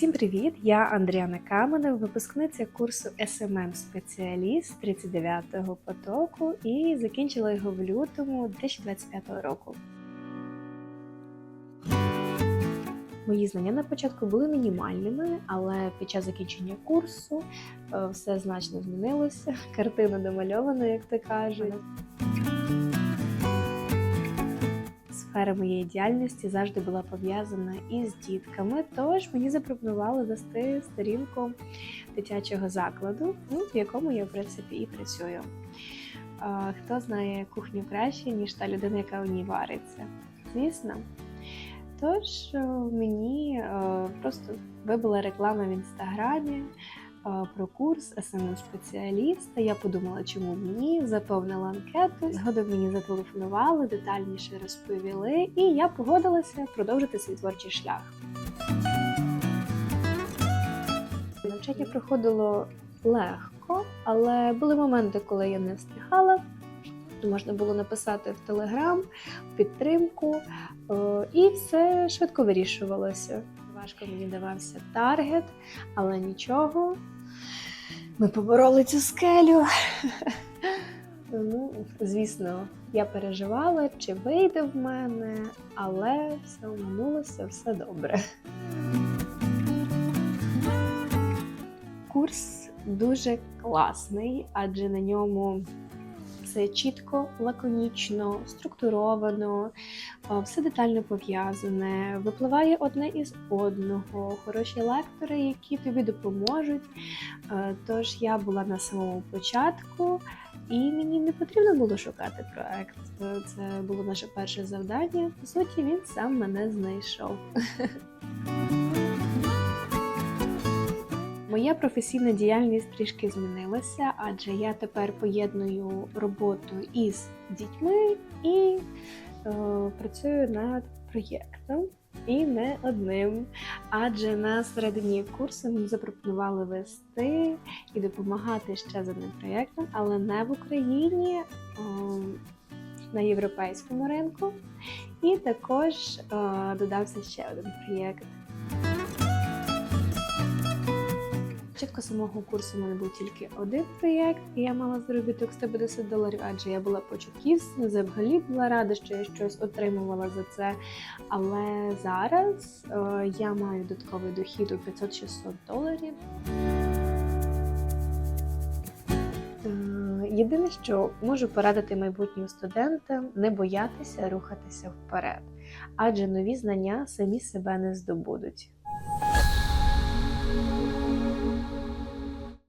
Всім привіт! Я Андріана Каменев, випускниця курсу SMM спеціаліст 39-го потоку і закінчила його в лютому 2025 року. Мої знання на початку були мінімальними, але під час закінчення курсу е, все значно змінилося. Картина домальована, як то кажуть. Сфера моєї діяльності завжди була пов'язана із дітками, тож мені запропонували вести сторінку дитячого закладу, ну, в якому я в принципі і працюю. Хто знає кухню краще, ніж та людина, яка у ній вариться? Звісно. Тож е, мені е, просто вибила реклама в інстаграмі про курс smm спеціаліста. Я подумала, чому ні, заповнила анкету. Згодом мені зателефонували, детальніше розповіли, і я погодилася продовжити свій творчий шлях. Навчання проходило легко, але були моменти, коли я не встигала. Можна було написати в Телеграм підтримку, е, і все швидко вирішувалося. Важко мені давався таргет, але нічого. Ми побороли цю скелю. Ну, звісно, я переживала, чи вийде в мене, але все оминулося, все добре. Курс дуже класний, адже на ньому все чітко, лаконічно, структуровано, все детально пов'язане, випливає одне із одного, хороші лектори, які тобі допоможуть. Е, Тож я була на самому початку, і мені не потрібно було шукати проект. Е, Це було наше перше завдання. По суті, він сам мене знайшов. Моя професійна діяльність трішки змінилася, адже я тепер поєдную роботу із дітьми і е, працюю над проєктом. І не одним. Адже на середині курсу мені запропонували вести і допомагати ще з одним проєктом, але не в Україні, е, на європейському ринку. І також е, додався ще один проєкт. Початку самого курсу у мене був тільки один проєкт, і я мала заробіток 150 доларів, адже я була початківцем, взагалі була рада, що я щось отримувала за це. Але зараз е, я маю додатковий дохід у 500-600 доларів. Е, Єдине, що можу порадити майбутнім студентам не боятися рухатися вперед, адже нові знання самі себе не здобудуть.